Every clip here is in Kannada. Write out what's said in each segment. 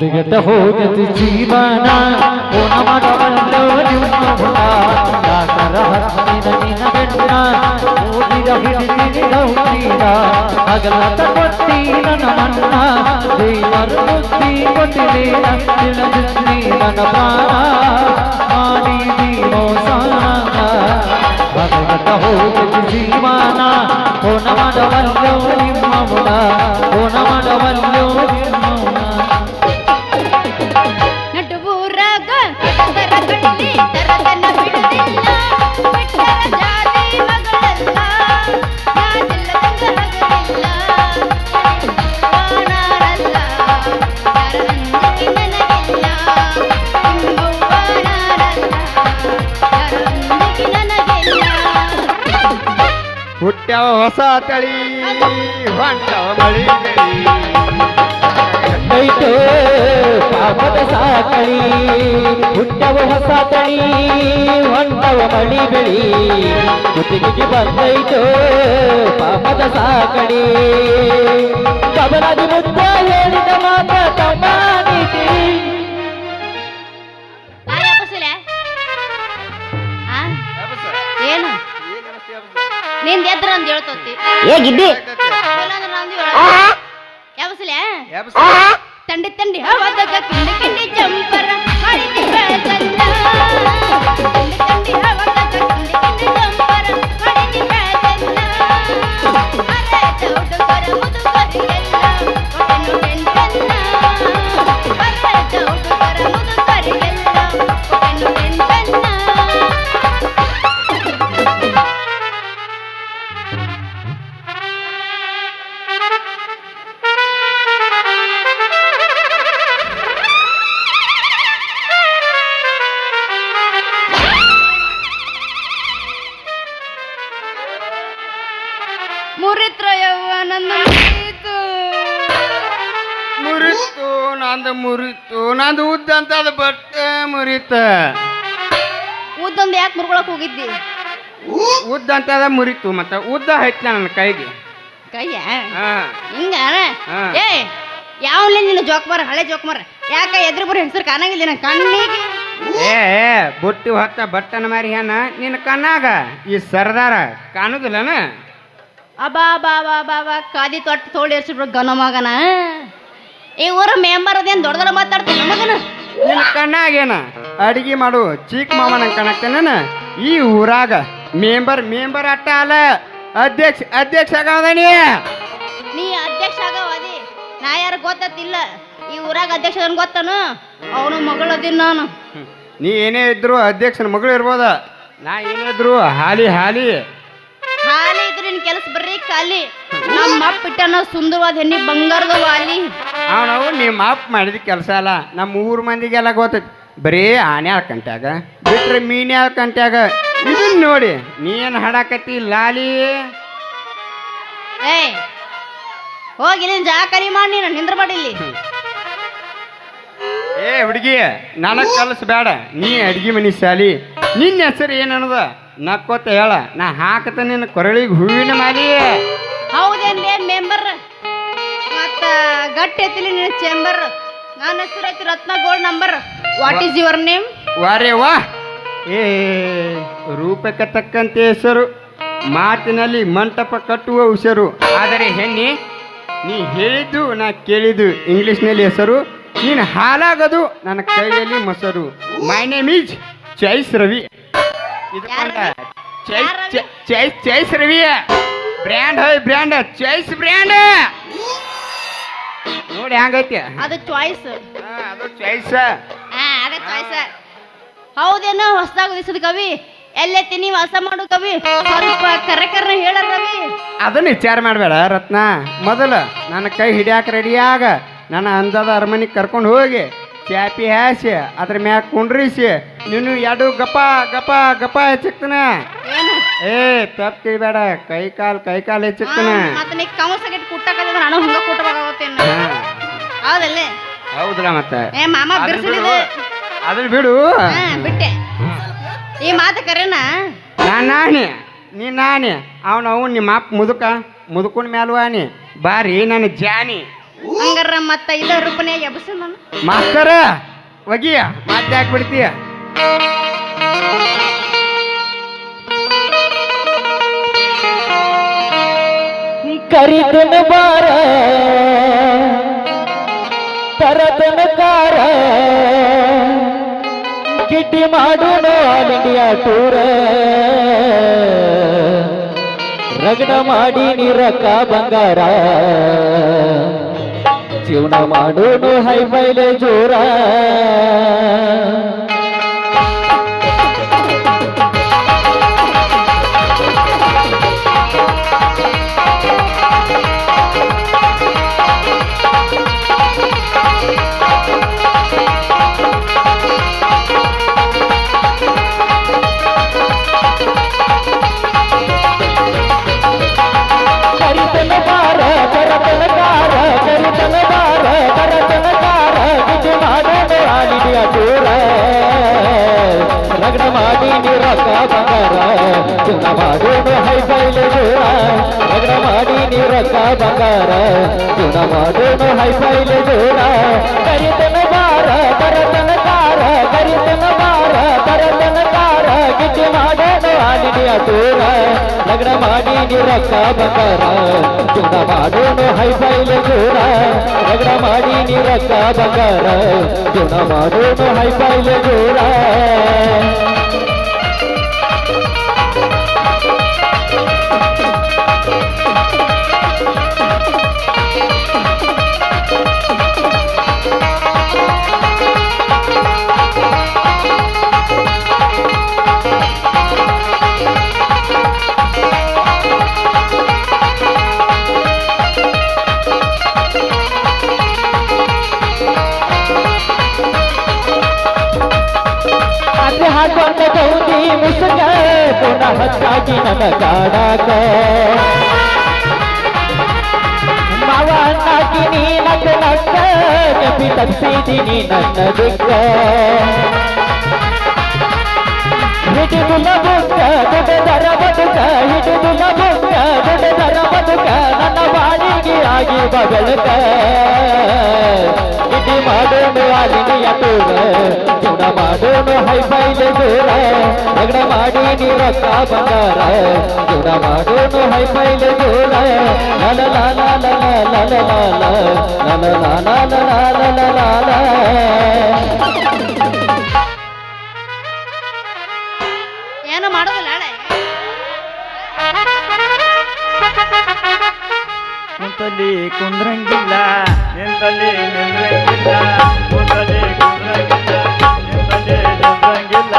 ಹದಗೆಟ್ಟ ಹೋಗತಿ ಜೀವನ. ಕೋಣ ಮಾಡಬಲ್ಲೋ ನಿಮ್ಮ ಹುಣ ಯಾಕರ ಹತ್ತಿನ ನಿನ ಬೆಣ್ಣ ಓದಿದ ಹಿಡಿದಿನಿ ಗೌತೀರ ಹಗಲತ ಕೊಟ್ಟಿ ನನ್ನ ದೇವರು ಮುಕ್ತಿ ಕೊಟ್ಟಿದೆ ತಿಳಿದಿದ್ದಿ ನನ್ನ ಪ್ರಾಣ. ಮಾಡಿದಿ ಮೋಸಾನ ಹದಗೆಟ್ಟ ಹೋಗತಿ ಜೀವನ. ಕೋಣ ಮಾಡಬಲ್ಲೋ ಹುಟ್ಟ್ಯಾವ ಹೊಸ ತಳಿ ಹೊಂಟವ ಮಳಿ ಐತೋ ಪಾಪದ ಸಾಕಳಿ ಹುಟ್ಟವ ಹೊಸ ತಳಿ ಹೊಂಟವ ಮಳಿ ಬೆಳಿ. ಕುತ್ತಿಗೆಗೆ ಬಂದೈತೋ ಪಾಪದ ಸಾಕಳಿ ಕಬಲಾದಿ ಮುದ್ದ ಹೇಳಿದ ಮಾತ ಯಾರೇ ನಿಂದ ಎದ್ರ ಅಂದ್ ಹೇಳ್ತೋತಿ ಏ ಗಿಡ್ಡಿ ಇಲ್ಲಾಂದ್ರೆ ನಂದು ಹೇಳ ಯಾವಸಲೆ ತಂಡಿ ತಂಡಿ ಹವಾದಾಗ ಕಿಂಡಿ ಕಿಂಡಿ ಜಂಪರ ಮಾಡಿದಿ ಬೆಳಕನ್ನ ತಂಡಿ ತಂಡಿ ಹವಾದಾಗ ಕಿಂಡಿ ಕಿಂಡಿ ಜಂಪರ ಮಾಡಿದಿ ಬೆಳಕನ್ನ ಅರೆ ಚೌಡುಗರ ಮುದುಕರಿಗೆಲ್ಲ ಕೊಟ್ಟೆನು ಟೆನ್ಷನ್ನ ಅರೆ ಚೌಡುಗರ ಮುರಿತ ಉದ್ದೊಂದು ಯಾಕೆ ಮುರ್ಕೊಳಕ್ ಹೋಗಿದ್ದಿ? ಉದ್ದ ಅಂತ ಅದ ಮುರಿತು ಮತ್ತೆ ಉದ್ದ ಹೈತ್ ನನ್ನ ಕೈಗೆ. ಕೈಯ? ಹಾ. ಹಿಂಗ? ಹಾ. ಏ ಯಾವನ್ಲೆ ನಿನ್ನ ಜೋಕ್ಮಾರ ಹಳೆ ಜೋಕ್ಮಾರ ಯಾಕ ಎದ್ರು ಬರೀ ಹೆಸರು ಕಾಣಂಗಿಲ್ಲ ನನ್ನ ಕಣ್ಣಿಗೆ? ಏ ಏ, ಬುಟ್ಟಿ ಹೊತ್ತ ಬಟ್ಟನ ಮಾರಿ ಏನ ನಿನ್ನ ಕಣ್ಣಾಗ ಈ ಸರ್ದಾರ ಕಾಣುದಿಲ್ಲನ? ಅಬಾ ಬಾ ಬಾ ಬಾ ಬಾ ಕಾದಿ ತೊಟ್ಟು ತೋಳಿ ಎರ್ಸಿಬಿಡು ಗನ ಮಗನ. ಈ ಊರ ಮೆಂಬರ್ ಅದೇನು ದೊಡ್ಡ ದೊಡ್ಡ ಮಾತಾಡ್ತಾನೆ ಮಗನ? ನಿನ್ನ ಕಣ್ಣಾಗೇನ? ಅಡಿಗೆ ಮಾಡು. ಚೀಕ್ ಮಾವ ನಂಗೆ ಕಾಣಕ್ತೇನ ಈ ಊರಾಗ ಮೆಂಬರ್ ಮೆಂಬರ್ ಅಟ್ಟ ಅಲ್ಲ. ಅಧ್ಯಕ್ಷ ಅಧ್ಯಕ್ಷ ಆಗದನಿ ನೀ. ಅಧ್ಯಕ್ಷ ಆಗವಾದಿ ನಾ ಯಾರು ಗೊತ್ತಿಲ್ಲ ಈ ಊರಾಗ ಅಧ್ಯಕ್ಷ ಅದನ್ ಗೊತ್ತನು? ಅವನು ಮಗಳು ಅದೀನಿ ನಾನು. ನೀ ಏನೇ ಇದ್ರು ಅಧ್ಯಕ್ಷನ ಮಗಳು ಇರ್ಬೋದ. ನಾ ಏನೇ ಹಾಲಿ ಹಾಲಿ ಹಾಲಿ. ಹಾಲಿ ಇದ್ರೆ ನಿನ್ ಕೆಲಸ ಬರ್ರಿ ಖಾಲಿ. ನಮ್ಮ ಅಪ್ಪ ಇಟ್ಟನ ಸುಂದರವಾದ ಹೆಣ್ಣಿ ಬಂಗಾರದ ವಾಲಿ. ಅವನವು ನಿಮ್ಮ ಅಪ್ಪ ಮಾಡಿದ ಕೆಲಸ ಅಲ್ಲ ನಮ್ಮ ಊರ್ ಮಂದಿಗೆಲ್ಲ ಗೊತ್ತೈತಿ. ಬರೀ ಆನೆ ಕಂಟ್ಯಾಗ ಬಿಟ್ರೆ ಮೀನೆ ಕಂಟ್ಯಾಗ. ಇದನ್ನ ನೋಡಿ ನೀ ಏನು ಹಾಡಾಕತ್ತಿ ಲಾಲಿ. ಏ ಹೋಗಿ ಇಲ್ಲಿ ಜಾ ಕರಿ ಮಾಡಿ ನೀನು ನಿಂದ್ರ ಮಾಡಿಲ್ಲಿ ಏ ಹುಡುಗಿ ನನಗೆ ಬೇಡ ನೀ ಅಡ್ಗಿ ಮನಿ ಶಾಲಿ. ನಿನ್ನ ಹೆಸರು ಏನನ್ನದ ನಕ್ಕೋತ ಹೇಳ ನಾ ಹಾಕತ ನಿನ್ನ ಕೊರಳಿಗೆ ಹೂವಿನ ಮಾಲಿ. ಹೌದೇನ್ಲೇ ಮೆಂಬರ್ ಮತ್ತ ಗಟ್ಟಿ ಐತಿಲಿ ನಿನ್ನ ಚೇಂಬರ್ ನನ್ನ ಹೆಸರು ಐತಿ Ratna gold number what is your name ವಾರೇ ವಾ. ಏ ರೂಪಕ್ಕೆ ತಕ್ಕಂತೆ ಹೆಸರು. ಮಾತಿನಲ್ಲಿ ಮಂಟಪ ಕಟ್ಟುವ ಹುಷರು ಆದರೆ ಹೆಣ್ಣಿ ನೀ ಹೇಳಿದ್ದು ನಾ ಕೇಳಿದ್ದು ಇಂಗ್ಲೀಷ್ನಲ್ಲಿ ಹೆಸರು. ನೀನು ಹಾಲಾಗದು ನನ್ನ ಕೈಯಲ್ಲಿ ಮೊಸರು. My name is choice Ravi ಇದು ಯಾರ್ Ravi? Choice choice choice Ravi? Brand ಹೋಯ್ ಬ್ರ್ಯಾಂಡ್ ಚಾಯ್ಸ್ ಬ್ರ್ಯಾಂಡ್ ನೋಡಿ ಹ್ಯಾಂಗೈತಿ ಅದು ಚಾಯ್ಸ್ ಅದು ಚಾಯ್ಸ್ ಆ ಅದು ಚಾಯ್ಸ್ ಹೌದೇನೋ ಹೊಸದಾಗ ಉದಿಸಿದ ಕವಿ. ಎಲ್ಲೈತಿ ನೀವು ಹೊಸ ಮಾಡು ಕವಿ. ಸ್ವಲ್ಪ ಕರೆಕರ್ನ ಹೇಳ ಕವಿ ಅದನ್ನ ವಿಚಾರ ಮಾಡಬೇಡ ರತ್ನ. ಮೊದಲು ನನ್ನ ಕೈ ಹಿಡಿಯಾಕ ರೆಡಿಯಾಗ ನನ್ನ ಅಂದದ ಅರಮನೆಗೆ ಕರ್ಕೊಂಡು ಹೋಗಿ ಚಾಪಿ ಹಾಸಿ ಅದ್ರ ಮ್ಯಾಗ ಕುಂಡ್ರಿಸಿ ನೀನು ಎರಡು ಗಪ ಗಪ ಗಪ ಹೆಚ್ಚಿಕ್ತನ ಏನು? ಏ ತಪ್ಪು ತಿಳಿಬೇಡ ಕೈ ಕಾಲ್ ಕೈ ಕಾಲ್ ಹೆಚ್ಚಿಕ್ತನ ಮತ್ತೆ ನೀ ಕಮಸಗಿಟ್ಟು ಕುಟ್ಟಕಲ್ಲ ನಾನು ಹಂಗ ಕುಟ್ಟಬೇಕಾಗತ್ತೇನು ಹೌದಲ್ಲೇ? ಹೌದಲ್ಲ ಮತ್ತೆ? ಏ ಮಾಮ ಬಿರ್ಸಿಡಿದೆ ಬಿಡು. ಅದನ್ನ ಬಿಡು. ಬಿಟ್ಟೆ. ಈ ಮಾತು ಕರೆನಾ? ನಾನು ನಾನಿ. ನೀ ನಾನೇ. ಅವನು ಅವನು ನಿಮ್ಮ ಅಪ್ಪ ಮುದುಕ. ಮುದುಕನ ಮ್ಯಾಲುವಾನಿ ಬಾರಿ ನನ್ನ ಜಾನಿ. ಹಂಗಾರ ಮತ್ತೆ ಇಲ್ಲ ರೂಪನೇ ಎಬಸ ನಾನು. ಮಾಸ್ತರ ಒಗಿಯ. ಮಾತಾಕ್ ಹಾಕ್ಬಿಡ್ತೀಯ ಕರಿತನ ಬಾರ, ತರತನ ಕಾರ. ಗಿಡ್ಡಿ ಮಾಡೋಣ ಆಲ್ ಇಂಡಿಯಾ ಟೂರ. ರಗ್ನ ಮಾಡಿ ನಿರಕ ಬಂಗಾರ. ಜೀವನ ಮಾಡೋನು ಹೈ ಮೈಲೆ ಜೋರ. ಜೀವನ ಮಾಡೋನು ಹೈ ಫೈಲೆ ಜೋರ ಕರಿತನ ಬಾರ ಕರತನ ಕಾರ ಕರಿತನ ಬಾರ ಕರತನ ಕಾರ ಗಿಡ್ಡಿ ಮಾಡೋಣ ಆಲ್ ಇಂಡಿಯಾ ಟೂರ ಲಗ್ನ ಮಾಡಿ ನೀರಕ್ಕ ಬಂಗಾರ ಜೀವನ ಮಾಡೋನು ಹೈ ಫೈಲೆ ಜೋರ ಲಗ್ನ ಮಾಡಿ ನೀರಕ್ಕ ಬಂಗಾರ ಜೀವನ ಮಾಡೋನು ಹೈ ಫೈಲೆ ಜೋರ ಹಚ್ಚಾಗಿ ನನ್ನ ಕಾಡಾಕ. ಮಾವ ಅಣ್ಣಾಕಿ ನೀ ನಕ್ಕ ನಕ್ಕ ಕಪಿ ತಪ್ಪಿದೀನಿ ನನ್ನ ದಿಕ್ಕ ಹಿಡಿದುಲ ಬುಕ್ಕ ದೊಡ್ಡದರ ಬದುಕ ಹಿಡಿದುಲ ಬುಕ್ಕ ದೊಡ್ಡದರ ಬದುಕ, ನನ್ನ ಆಗಿ ಬಗಳಕ ಇಡಿ ಮಾಡೋನು ಟೂರ ಜೀವನ ಮಾಡೋನು ಹೈ ಫೈಲೆ ದೂರ ರಗಡ ಮಾಡಿ ನೀರಕ್ಕ ಬಂಗಾರ ಜೀವನ ಮಾಡೋನು ಹೈ ಫೈಲೆ ದೂರ ಲಲ ಲಾಲ ನನ ಲಲ ಲಾಲ ನನ ಲಾಲ ನನ ಲಾಲ ಏನು ಮಾಡೋದಿಲ್ಲ ಕುಂದ್ರಂಗಿಲ್ಲ, ನಿಂತಲ್ಲಿ ನಿಂದ್ರಂಗಿಲ್ಲ. ನಿಂದ್ರಂಗಿಲ್ಲ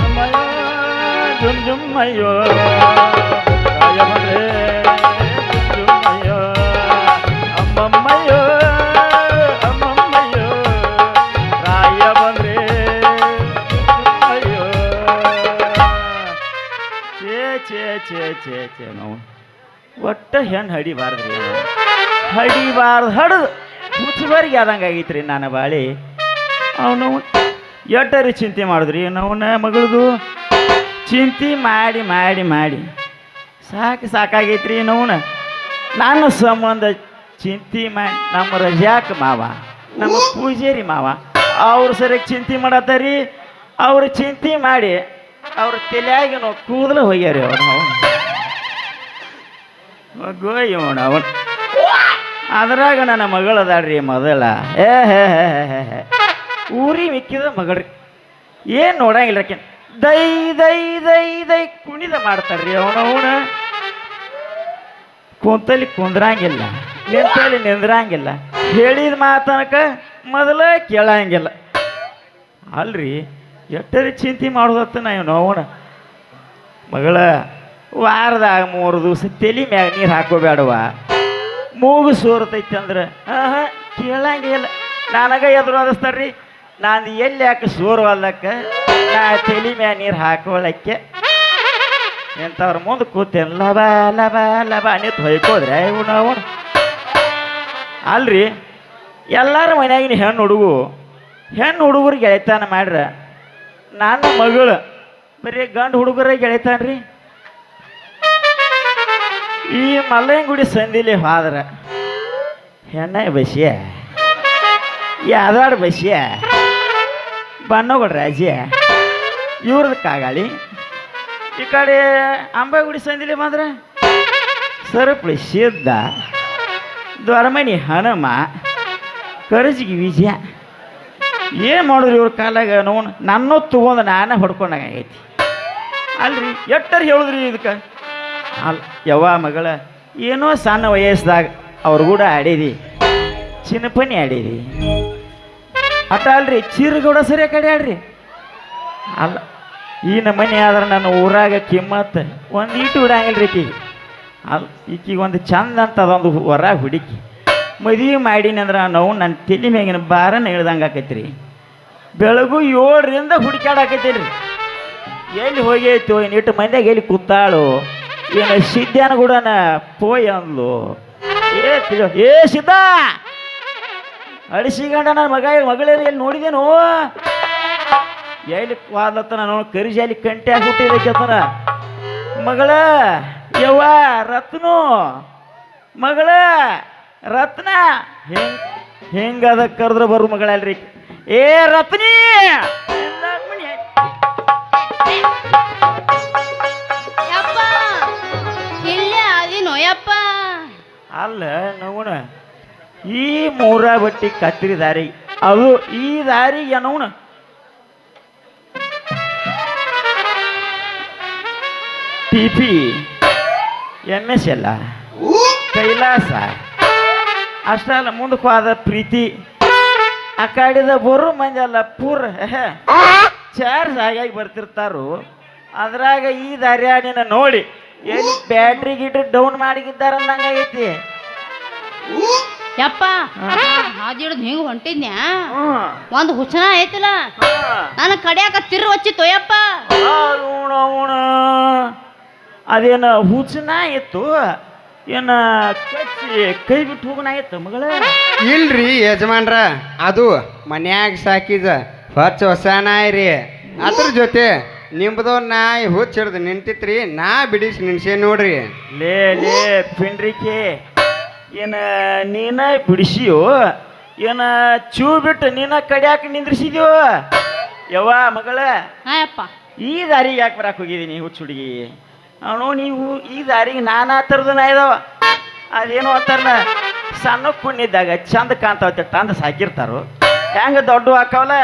ಅಮ್ಮಯ್ಯ ಜುಮ್ ಜುಮ್ ಅಯ್ಯೋ ರಾಯ ಬಂದ್ರೆ ಜುಮ್ ಜುಮ್ ಅಯ್ಯೋ ಅಮ್ಮಮ್ಮಯ್ಯೋ ಅಮ್ಮಮ್ಮಯ್ಯೋ ರಾಯ ಬಂದ್ರೆ ಜುಮ್ ಜುಮ್ ಅಯ್ಯೋ ಛೇ ಛೇ ಛೇ ಛೇ ಛೇ ನಾವು ಒಟ್ಟ ಹೆಣ್ಣು ಹಡಿಬಾರ್ದ್ರಿ ನಾವು. ಹಡಿಬಾರ್ದು ಹಡ್ದು ಮುಚ್ಚಬಾರಿಗೆ ಆದಂಗೆ ಆಗೈತ್ರಿ ನಾನು ಬಾಳಿ ಅವನು ಎಟ್ಟರಿ ಚಿಂತೆ ಮಾಡಿದ್ರಿ. ನವನ ಮಗಳದು ಚಿಂತೆ ಮಾಡಿ ಮಾಡಿ ಮಾಡಿ. ಸಾಕು ಸಾಕಾಗೈತ್ರಿ ನವನ. ನನ್ನ ಸಂಬಂಧ ಚಿಂತೆ ಮಾಡಿ, ನಮ್ಮ ರಜಾಕ್ ಮಾವ, ನಮ್ಮ ಪೂಜೇರಿ ಮಾವ, ಅವ್ರ ಸರಿಯಾಗಿ ಚಿಂತೆ ಮಾಡತ್ತಾರಿ. ಅವ್ರು ಚಿಂತೆ ಮಾಡಿ, ಅವ್ರ ತಲೆಯಾಗಿ ನಾವು ಕೂದಲು ಹೋಗ್ಯಾರಿ ಅವನು ಮಗು ಇವನು ಅವನು. ಅದ್ರಾಗ ನನ್ನ ಮಗಳದಾಡ್ರಿ ಮೊದಲ. ಏ ಹೇ ಹೇ ಹೇ ಹೇ. ಊರಿ ಮಿಕ್ಕಿದ ಮಗಳ್ರಿ. ಏನು ನೋಡಂಗಿಲ್ಲ ದೈ ದೈ ದೈ ದೈ ಕುಣಿದ ಮಾಡ್ತಾರ್ರಿ ಅವನು, ಅವನ. ಕುಂತಲ್ಲಿ ಕುಂದ್ರಂಗಿಲ್ಲ, ನಿಂತಲ್ಲಿ ನಿಂದ್ರಂಗಿಲ್ಲ. ಹೇಳಿದ ಮಾತನಕ ಮೊದಲ ಕೇಳಂಗಿಲ್ಲ. ಅಲ್ರಿ ಎಟ್ಟರಿ ಚಿಂತೆ ಮಾಡೋದತ್ತ ಇವನು ನೋವಣ ಮಗಳ, ವಾರದಾಗ ಮೂರು ದಿವಸ ತಲೆ ಮ್ಯಾಗ ನೀರು ಹಾಕೋಬೇಡವ ಮೂಗು ಸೋರ್ತೈತೆ ಅಂದ್ರೆ ಹಾಂ ಹಾಂ ಕೇಳಂಗಿಲ್ಲ. ನನಗ ಎದುರು ಅದಿಸ್ತಾರ್ರಿ ನಾನು ಎಲ್ಲಿ ಯಾಕೆ ಸೋರ್ವಲ್ಲಕ್ಕ ನಾ ತಲೆ ಮ್ಯಾ ನೀರು ಹಾಕೊಳ್ಳಕ್ಕೆ ಎಂಥವ್ರ ಮುಂದೆ ಕೂತೇನು, ಲಬ ಲಬ ಲಬ ನಿಂತು ಹೊಯ್ಕೋದ್ರೆ ಇವನು ಅಲ್ರಿ, ಎಲ್ಲರ ಮನ್ಯಾಗಿನ ಹೆಣ್ಣು ಹುಡುಗು, ಹೆಣ್ಣು ಹುಡುಗರು ಗೆಳೆತನ ಮಾಡ್ರ. ನನ್ನ ಮಗಳು, ಬರೀ ಗಂಡು ಹುಡುಗರ ರೀ ಈ ಮಲ್ಲಂಗುಡಿ ಸಂದಿಲಿ ಹೋದ್ರೆ ಹೆಣ್ಣ ಬಸಿಯ? ಯಾದವಾಡ ಬಸ್ಯ? ಬಣ್ಣಗಳ ರಾಜ್ಯ ಇವ್ರದ್ದು ಕಾಗಾಳಿ. ಈ ಕಡೆ ಅಂಬಾಗುಡಿ ಸಂದಿಲಿ ಬಂದ್ರೆ ಸರಪಳಿ ಸಿದ್ಧ ದ್ವಾರಮಣಿ ಹನುಮ, ಕರಜಿಗೆ ವಿಜಯ. ಏನು ಮಾಡಿದ್ರು ಇವ್ರ ಕಾಲಾಗ ನೋವು ನನ್ನ ತಗೊಂಡು ನಾನೇ ಹೊಡ್ಕೊಂಡಾಗೈತಿ ಅಲ್ರಿ, ಎಟ್ಟರು ಹೇಳಿದ್ರಿ ಇದಕ್ಕೆ? ಅಲ್, ಯವ್ವ ಮಗಳ, ಏನೋ ಸಣ್ಣ ವಯಸ್ಸದಾಗ ಅವ್ರ ಕೂಡ ಆಡಿದಿ, ಚಿನ್ನಪನಿ ಆಡಿದಿ. ಅಟ ಅಲ್ರಿ, ಚೀರಗೌಡ ಸರಿ ಕಡೆ ಆಡ್ರಿ. ಅಲ್ಲ ಈ ನಮ್ಮನೆ ಆದ್ರೆ ನನ್ನ ಊರಾಗ ಕಿಮ್ಮತ್ ಒಂದು ಈಟು ಬಿಡಂಗಿಲ್ಲ ರೀ ಈಕಿಗೆ ಅಲ್ಲ ಈಕಿಗೆ ಒಂದು ಚಂದ ಅಂತ ಅದೊಂದು ಹೊರ ಹುಡುಕಿ. ಮದುವೆ ಮಾಡೀನಿ ಅಂದ್ರೆ ನಾವು ನನ್ನ ತಲೆ ಮ್ಯಾಗಿನ ಭಾರನ ಇಳ್ದಂಗೆ ರೀ ಬೆಳಗು ಏಳರಿಂದ ಹುಡುಕಾಡಕೈತಿ ರೀ ಎಲ್ಲಿ ಹೋಗೈತು ಇಟ್ಟು ಮಂದ್ಯಾಗ ಎಲ್ಲಿ ಕೂತಾಳು, ಏನು ಸಿದ್ಧಾನ ಕೂಡ ಪೋಯ್ ಅಂದ್ಲು ಏ ಸಿದ್ಧ! ಅಡಿಸಿಗಂಡ ನನ್ನ ಮಗ ಮಗಳೇನು ಎಲ್ಲಿ ನೋಡಿದೇನೋ? ಎಲ್ಲಿ ವಾದತ್ತ ನಾನು ಕರಿಜಿ ಅಲ್ಲಿ ಕಂಟೆ ಹಾಕ್ಬಿಟ್ಟಿದ್ದಕ್ಕೆತ್ತನ ಮಗಳ ಯವ್ವ ರತ್ನು. ಮಗಳ ರತ್ನ. ಹೆಂಗ್ ಹೆಂಗದ ಕರೆದ್ರ ಬರು ಮಗಳಲ್ರಿ ಏ ರತ್ನಿ! ಅಲ್ಲ ನವಣ ಈ ಮೂರ ಬಟ್ಟಿ ಕತ್ರಿ ದಾರಿ. ಅದು ಈ ದಾರಿ ಏನೋನ ಟಿಪಿ ಎಂ ಎಸ್ ಎಲ್ಲ, ಕೈಲಾಸ, ಅಷ್ಟಲ್ಲ ಮುಂದಕ್ಕೆ ಹೋದ ಪ್ರೀತಿ ಆ ಕಾಡಿದ ಬರೋ ಮಂದಿ ಅಲ್ಲ ಪೂರ ಚಾರ್ಜ್ ಆಗಾಗಿ ಬರ್ತಿರ್ತಾರು. ಅದ್ರಾಗ ಈ ದಾರ್ಯಾಣಿನ ನೋಡಿ, ಎಲ್ಲಿ ಬ್ಯಾಟ್ರಿ ಗಿಟ್ರಿ ಡೌನ್ ಮಾಡಿಗಿದ್ದಾರ ಅಂದಂಗಾಗೈತಿ ಯಪ್ಪ ಹಾದಿಡ್ದು ಹಿಂಗ್ ಹೊಂಟಿದ್ನ್ಯಾ? ಒಂದು ಹುಚ್ಚನ ಐತಿಲ್ಲ ನಾನು ಕಡಿಯಾಕ ತಿರು ಹಚ್ಚಿತ್ತು ಯಪ್ಪ ಅದೇನ ಹುಚ್ಚನ ಇತ್ತು? ಏನ ಕಚ್ಚಿ ಕೈ ಬಿಟ್ಟು ಹೋಗನ ಆಯ್ತು ಮಗಳ? ಇಲ್ರಿ ಯಜಮಾನ್ರ ಅದು ಮನ್ಯಾಗ ಸಾಕಿದ ಹೊಚ್ಚ ಹೊಸ ನಾಯಿ ರೀ ಅದ್ರ ಜೊತೆ ನಿಮ್ದು ನಾಯಿ ಹುಚ್ಚ ಹಿಡ್ದು ನಿಂತಿತ್ರಿ ನಾ ಬಿಡಿಸಿ ನಿನ್ಸೆ ನೋಡ್ರಿ. ಲೇ ಲೇ ಪಿಂಡ್ರಿಕೆ ಏನ ನೀನ ಬಿಡಿಸಿಯೋ ಏನ ಚೂ ಬಿಟ್ಟು ನೀನ ಕಡಿಯಾಕ ನಿಂದ್ರಿಸಿದ್ಯೋ? ಯವ್ವ ಮಗಳ ಹಾಯಪ್ಪ. ಈ ದಾರಿಗೆ ಯಾಕೆ ಬರಕ್ಕೆ ಹೋಗಿದ್ದೀನಿ ಹುಚ್ಚು ಹುಡುಗಿ? ಅವನು ನೀವು ಈ ದಾರಿಗೆ ನಾನಾ ಥರದ ನಾಯ್ದವ ಅದೇನು ಅಂತಾರನ ಸಣ್ಣ ಕುಣ್ಣಿದ್ದಾಗ ಚಂದ ಕಾಣ್ತಾವ ತಂದ ಸಾಕಿರ್ತಾರೋ. ಹೆಂಗ ದೊಡ್ಡ ಹಾಕವಲ್ಲ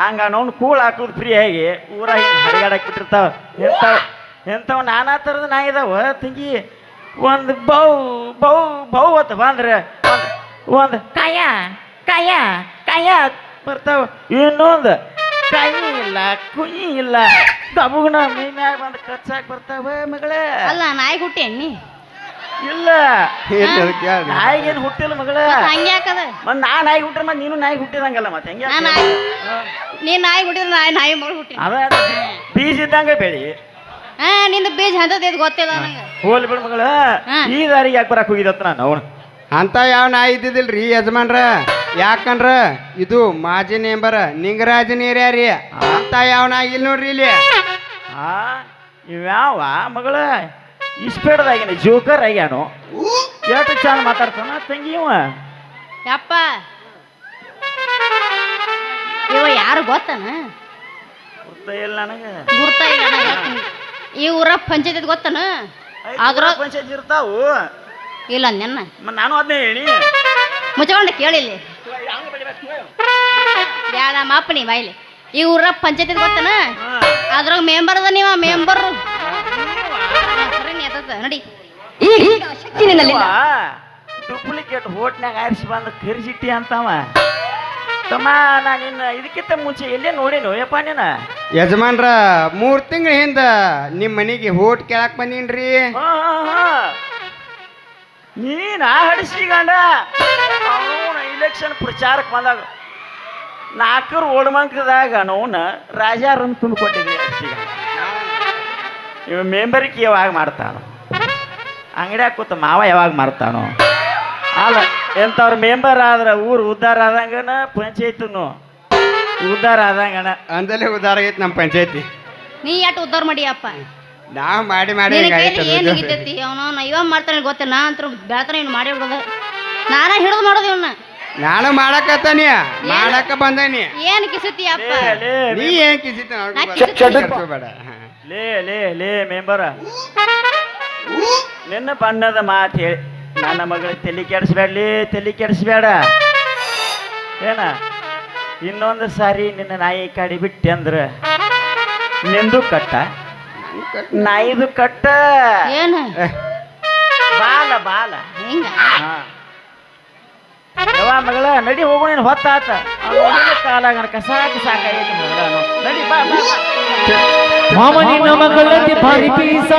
ಹಂಗ ಅವ್ನು ಕೂಳ್ ಹಾಕೋದು ಫ್ರೀ ಆಗಿ ಊರಾಗ ಹಿಂಗೆ ಹರಿಗಾಡಕ್ ಬಿಟ್ಟಿರ್ತಾವ ಎಂಥವ್ ಎಂಥವ್ ನಾನಾ ಥರದ ನಾಯಿ ಇದಾವ ತಂಗಿ. ಒಂದು ಬೌ ಬೌ ಬೌ ಅಂತ ಬಂದ್ರೆ ಒಂದು ಕಾಯ ಕಾಯ ಕಾಯ. ಬರ್ತಾವ. ಇನ್ನೊಂದು ಕೈ ಇಲ್ಲ ಕುಯಿ ಇಲ್ಲ ಗಬುಗಣ ಮೈ ಮ್ಯಾಗ ಬಂದು ಕಚ್ಚಾಕ್ ಬರ್ತಾವ ಮಗಳೇ. ಅಲ್ಲ ನಾಯಿ ಹುಟ್ಟಿ ಎಣ್ಣಿ. ಇಲ್ಲ? ನಾಯಿಗೇನು ಹುಟ್ಟಿಲ್ಲ ಮಗಳ. ಹಂಗ್ಯಾಕದ ಮತ್ತೆ ಮತ್ ನಾ ನಾಯಿ ಹುಟ್ಟ್ರೆ ಮತ್ತೆ ನೀನು ನಾಯಿ ಹುಟ್ಟಿದಂಗಲ್ಲ ಮತ್ತೆ ಹೆಂಗೆ ನಾ ನಾಯಿ ನೀ ನಾಯಿ ಹುಟ್ಟಿದ್ರೆ ನಾಯಿ ನಾಯಿ ಮಗಳು ಹುಟ್ಟಿ ಅದ ಬೀಜ ಇದ್ದಂಗೆ ಬೆಳಿ. ಹಾ ನಿಂದು ಬೀಜ ಹಂತದ ಗೊತ್ತಿಲ್ಲ ನನಗೆ. ಹೋಲಿ ಬಿಡು ಮಗಳ. ಈ ದಾರಿಗೆ ಯಾಕೆ ಬರಕ್ ಹೋಗಿದತ್ತ ನಾನು? ಅವನು ಅಂತ ಯಾವ ನಾಯಿ ಇದ್ದಿದ್ದಿಲ್ರಿ ಯಜಮಾನ್ರ? ಯಾಕಂದ್ರ? ಇದು ಮಾಜಿ ನೇಂಬರ ನಿಂಗರಾಜ ನೀರ್ಯಾರಿ. ರೀ ಅಂತ ಯಾವ ನಾ ಇಲ್ಲ ನೋಡ್ರಿ ಇಲ್ಲಿ? ಆ ಇವ್ಯಾವ ಮಗಳ? ಇಸ್ಪೇಡ್ದಾಗಿನ ಜೋಕರ್ ಆಗ್ಯಾನು? ಎಷ್ಟು ಚಂದ ಮಾತಾಡ್ತಾನ ತಂಗಿ ಇವ? ಯಪ್ಪ. ಇವ ಯಾರು ಗೊತ್ತಾನ? ಗುರ್ತ ಇಲ್ಲ ನನಗೆ. ಗುರ್ತ ಇಲ್ಲ ನಾ ಹೇಳ್ತೀನಿ. ಈ ಊರ ಪಂಚಾಯತ್ ಗೊತ್ತನ? ಅದ್ರ ಪಂಚಾಯತ್ ಇರ್ತಾವು. ಇಲ್ಲ ನೆನ್ನ. ನಾನು ಅದನ್ನೇ ಹೇಳಿ. ಮುಚ್ಕೊಂಡು ಕೇಳಿಲ್ಲ ಬ್ಯಾಡ ನಮ್ಮ ಅಪ್ಪನಿ ಬಾಯ್ಲಿ. ಈ ಊರ ಪಂಚಾಯತ್ ಗೊತ್ತನ? ಅದ್ರಾಗ ಮೆಂಬರ್ ಅದ ನೀವ ಮೆಂಬರ್ ನಡಿ. ಡೂಪ್ಲಿಕೇಟ್ ಹೋಟ್ನಾಗ ಆರಿಸಿ ಬಂದು ಕರಿಸಿಟ್ಟಿ ಅಂತವ. ತಮ್ಮ ನಾ ನಿನ್ನ ಇದಕ್ಕಿಂತ ಮುಂಚೆ ಎಲ್ಲೇ ನೋಡಿ ನೋಯಪ್ಪ ನೀನ ಯಜಮಾನ್ರ ಮೂರ್ ತಿಂಗಳ ಹಿಂದ ನಿಮ್ ಮನೆಗೆ ಹೋಟ್ ಕೇಳಕ್ ಬಂದೀನ್ರಿ. ಹಾ, ಹಾ, ಹಾ. ನೀನ ಹಡಿಸಿಗಂಡ ಅವನ ಇಲೆಕ್ಷನ್ ಪ್ರಚಾರಕ್ಕೆ ಬಂದಾಗ ನಾಲ್ಕರು ಓಡ್ಮಂಕದಾಗ ಅವನ ರಾಜಾರನ್ ತುಂಬಿಕೊಟ್ಟಿದ್ವಿ ಹಡಿಸಿಗಂಡ ಇವ ಮೆಂಬರಿಕೆ ಯಾವಾಗ ಮಾಡ್ತಾನೋ? ಅಂಗಡಿಯಾಗ ಕೂತ ಮಾವ ಯಾವಾಗ ಮಾಡ್ತಾನೋ? ಅಲ್ಲ ಎಂಥವ್ರ ಮೆಂಬರ್ ಆದ್ರೆ ಊರು ಉದ್ಧಾರ ಆದಂಗನ ಪಂಚಾಯತ್ನು. ಉದ್ಧಾರ ಆದಂಗನ. ಅಂದಲೇ ಉದ್ದಾರ ಆಗೈತಿ ನಮ್ಮ ಪಂಚಾಯತಿ. ನೀ ಯಾಟ ಉದ್ದಾರ ಮಾಡಿಯಪ್ಪ? ನಾ ಮಾಡಿ ಮಾಡಿ ನಿನಗೇನು ಏನು ಮುಗಿತೈತಿ ಅವನು ಇವ ಮಾಡ್ತಾನೆ ಗೊತ್ತಿಲ್ಲ ನಾ ಅಂತ ಬೆಳತಾನೆ ಇವ್ನು ಮಾಡಿ ಬಿಡೋದ. ನಾನ ಹಿಡಿದು ಮಾಡೋದು ಇವನ್ನ ನಾನು ಮಾಡಕತ್ತಾನಿ ಮಾಡಕ ಬಂದಾನಿ. ಏನ್ ಲೇ, ನೀ ಏನ್ ಕಿಸಿತ ಬೇಡ. ಲೇ ಲೇ ಲೇ ಮೆಂಬರ. ನಿನ್ನ ಬಣ್ಣದ ಮಾತು ಹೇಳಿ. ನನ್ನ ಮಗಳ ತಲೆ ಕೆಡಿಸ್ಬೇಡ್ಲಿ ತಲೆ ಕೆಡಿಸ್ಬೇಡ. ಏನ? ಇನ್ನೊಂದು ಸಾರಿ ನಿನ್ನ ನಾಯಿ ಕಾಡಿ ಬಿಟ್ಟೆ ಅಂದ್ರೆ ನಿಂದು ಕಟ್ಟ? ನಾಯಿದು ಕಟ್ಟ. ಏನ್? ಬಾಲ ಬಾಲ. ಹಾ. ಯವ್ವ ಮಗಳ ನಡಿ ಹೋಗೋಣ ನೀನು ಹೊತ್ತಾತ ಕಾಲಾಗ ಕಸಾಕ ಸಾಕಾಗೈತಿ ಮಗಳ. ನಡಿ ಬಾ ಬಾ ಬಾ. ಮಾಮನಿನ ಮಗಳತಿ ಭಾರಿ ಪೀಸ.